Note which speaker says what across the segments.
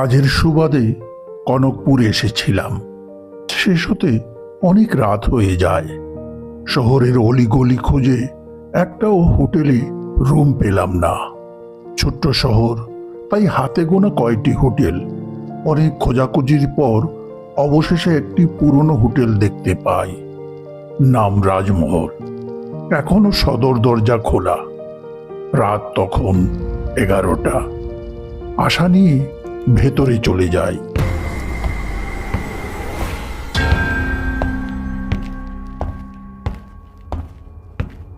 Speaker 1: কাজের সুবাদে কনকপুর এসেছিলাম। শেষ হতে অনেক রাত হয়ে যায়। শহরের অলিগলি খুঁজে একটাও হোটেলে রুম পেলাম না। ছোট্ট শহর, তাই হাতে গোনা কয়টি হোটেল। অনেক খোঁজাখুঁজির পর অবশেষে একটি পুরনো হোটেল দেখতে পাই। নাম রাজমহল। এখনও সদর দরজা খোলা। রাত তখন এগারোটা। আশা নিয়ে ভেতরে চলে যায়।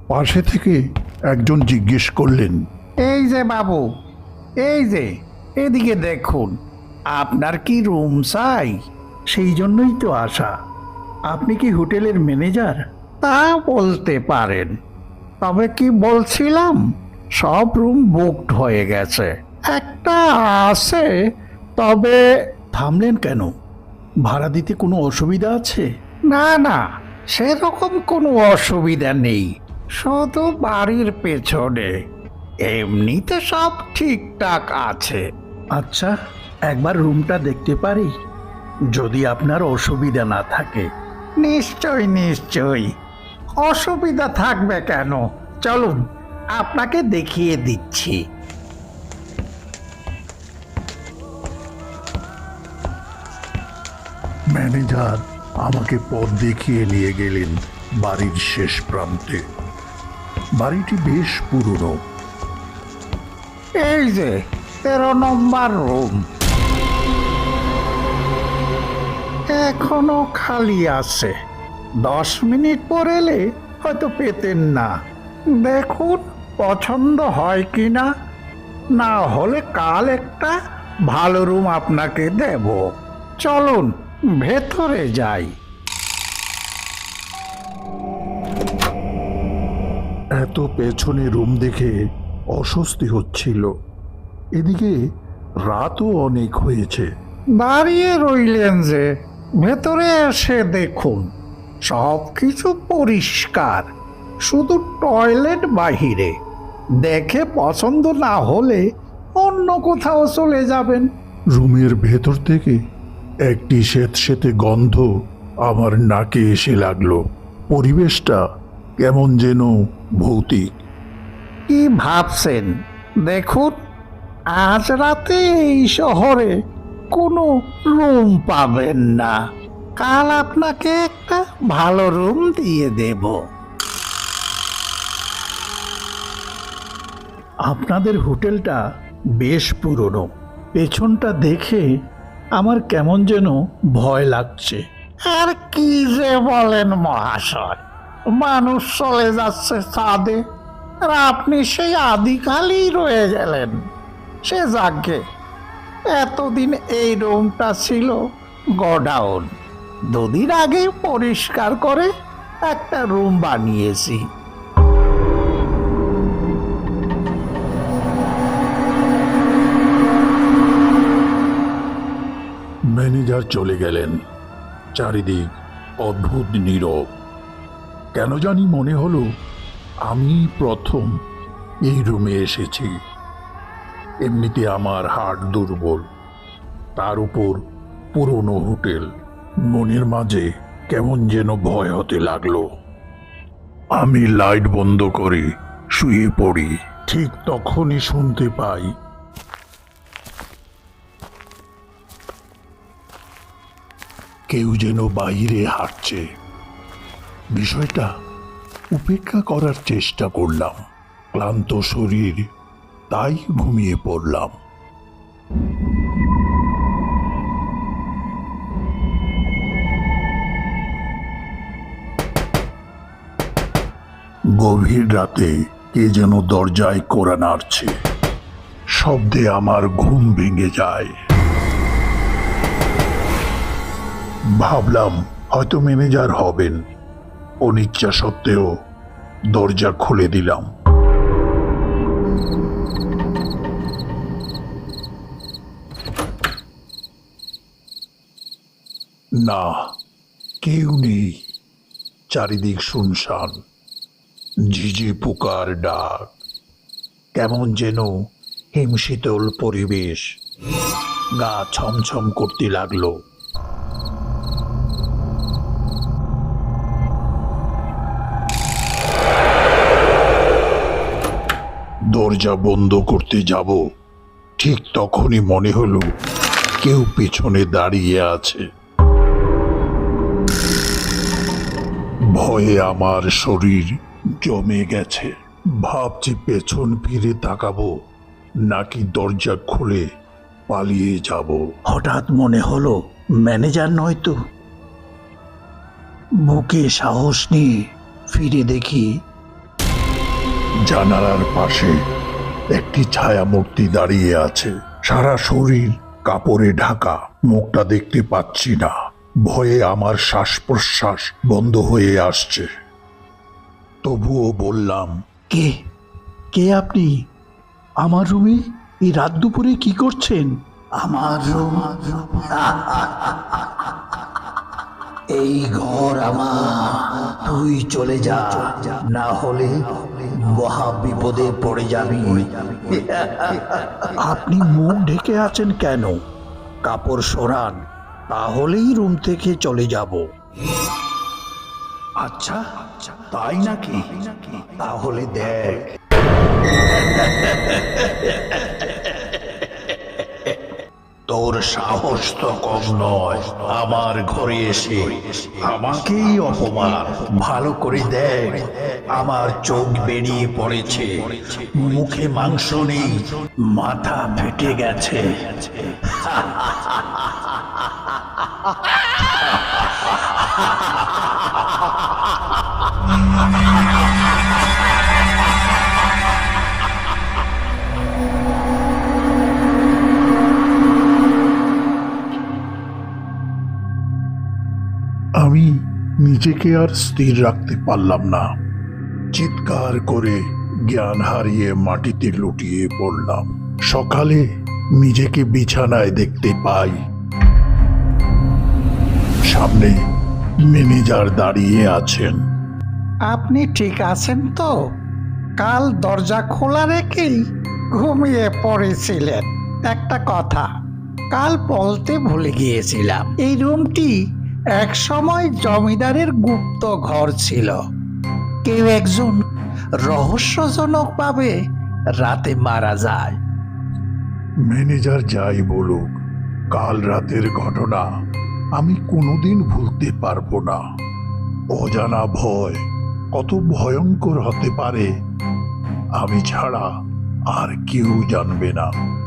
Speaker 1: পাশে থেকে একজন জিজ্ঞেস করলেন,
Speaker 2: এই যে বাবু, এই যে, এদিকে দেখুন, আপনার কি রুম চাই?
Speaker 3: সেই জন্যই তো আসা। আপনি কি হোটেলের ম্যানেজার?
Speaker 2: তা বলতে পারেন। তবে কি বলছিলাম, সব রুম বুকড হয়ে গেছে। একটা আছে তবে
Speaker 3: থামলেন কেন? ভাড়া দিতে কোনো অসুবিধা আছে?
Speaker 2: না না সেরকম কোনো অসুবিধা নেই। শুধু বাড়ির পেছনে। এমনিতে সব ঠিকঠাক আছে।
Speaker 3: আচ্ছা একবার রুমটা দেখতে পারি? যদি আপনার অসুবিধা না থাকে।
Speaker 2: নিশ্চয় নিশ্চয় অসুবিধা থাকবে কেন? চলুন আপনাকে দেখিয়ে দিচ্ছি।
Speaker 1: ম্যানেজার আমাকে পথ দেখিয়ে নিয়ে গেলেন বাড়ির শেষ প্রান্তে। বাড়িটি বেশ পুরনো।
Speaker 2: এই যে, তেরো নম্বর রুম। এখনও খালি আছে। দশ মিনিট পর এলে হয়তো পেতেন না। দেখুন, পছন্দ হয় কি না? না হলে কাল একটা ভালো রুম আপনাকে দেব। চলুন ভেতরে যাই।
Speaker 1: এত পেছনে রুম দেখে অস্বস্তি হচ্ছিল। এদিকে রাতও অনেক হয়েছে।
Speaker 2: দাঁড়িয়ে রইলেন যে ভেতরে এসে দেখুন সব কিছু পরিষ্কার শুধু টয়লেট বাহিরে। দেখে পছন্দ না হলে অন্য কোথাও চলে যাবেন।
Speaker 1: রুমের ভেতর থেকে একটি স্যাঁতস্যাঁতে গন্ধ আমার নাকে এসে লাগল। পরিবেশটা কেমন যেন ভৌতিক।
Speaker 2: কি ভাবছেন? দেখুন, আজ রাতে এই শহরে কোনো রুম পাবেন না। কাল আপনাকে একটা ভালো রুম দিয়ে দেব।
Speaker 3: আপনাদের হোটেলটা বেশ পুরনো। পেছনটা দেখে আমার কেমন যেন ভয় লাগছে।
Speaker 2: আর কি যে বলেন মহাশয়? মানুষ চলে যাচ্ছে ছাদে, আর আপনি সেই আদিকালেই রয়ে গেলেন। সে যাকে, এতদিন এই রুমটা ছিল গডাউন। দুদিন আগে পরিষ্কার করে একটা রুম বানিয়েছি।
Speaker 1: ম্যানেজার চলে গেলেন। চারিদিক অদ্ভুত নীরব। কেন জানি মনে হলো, আমি প্রথম এই রুমে এসেছি। এমনিতে আমার হাট দুর্বল। তার উপর পুরনো হোটেল। মনের মাঝে কেমন যেন ভয় হতে লাগল। আমি লাইট বন্ধ করে শুয়ে পড়ি। ঠিক তখনই শুনতে পাই কেউ যেন বাইরে হাঁটছে। বিষয়টা উপেক্ষা করার চেষ্টা করলাম। ক্লান্ত শরীর, তাই ঘুমিয়ে পড়লাম। গভীর রাতে কে যেন দরজায় কোরা নাড়ছে। শব্দে আমার ঘুম ভেঙে যায়। ভাবলাম হয়তো ম্যানেজার হবেন। অনিচ্ছা সত্ত্বেও দরজা খুলে দিলাম। না, কেউ নেই। চারিদিক শুনশান। ঝিঝি পোকার ডাক। কেমন যেন হিমশীতল পরিবেশ। গা ছমছম করতে লাগল। দরজা বন্ধ করতে যাব। ঠিক তখনই মনে হলো কেউ পেছনে দাঁড়িয়ে আছে। ভয়ে আমার শরীর জমে গেছে। ভাবছি পেছন ফিরে তাকাবো, নাকি দরজা খুলে পালিয়ে যাব।
Speaker 2: হঠাৎ মনে হলো ম্যানেজার নয় তো। বুকে সাহস নিয়ে ফিরে দেখি
Speaker 1: জানালার পাশে একটি ছায়া মূর্তি দাঁড়িয়ে আছে। সারা শরীর কাপড়ে ঢাকা মুখটা দেখতে পাচ্ছি না। ভয়ে আমার শ্বাস প্রশ্বাস বন্ধ হয়ে আসছে। তবুও বললাম
Speaker 2: কে? কে আপনি? আমার রুমে এই রাত দুপুরে কি করছেন? আমার রুম? এই ঘর আমার। তুই চলে যা না হলে মহা বিপদে পড়ে যাবি। আপনি মুখ ঢেকে আছেন কেন? কাপড় সরান, তাহলেই রুম থেকে চলে যাব। আচ্ছা তাই নাকি? তাহলে দেখ। তোর সাহস তো কম নয়। আমার ঘরে এসে আমাকেই অপমান। ভালো করে দেখ, আমার চোখ বেরিয়ে পড়েছে। মুখে মাংস নেই, মাথা ফেটে গেছে।
Speaker 1: আমি নিজেকে আর স্থির রাখতে পারলাম না। চিৎকার করে জ্ঞান হারিয়ে মাটিতে লুটিয়ে পড়লাম। সকালে নিজেকে বিছানায় দেখতে পাই। সামনে ম্যানেজার দাঁড়িয়ে আছেন।
Speaker 4: আপনি ঠিক আছেন তো? কাল দরজা খোলা রেখেই ঘুমিয়ে পড়েছিলেন। একটা কথা, কাল বলতে ভুলে গিয়েছিলাম। এই রুমটি এক সময় জমিদারের গুপ্ত ঘর ছিল। কেউ একজন রহস্যজনকভাবে রাতে মারা যায়।
Speaker 1: ম্যানেজার যাই বলুক, কাল রাতের ঘটনা আমি কোনোদিন ভুলতে পারব না। অজানা ভয় কত ভয়ঙ্কর হতে পারে, আমি ছাড়া আর কেউ জানবে না।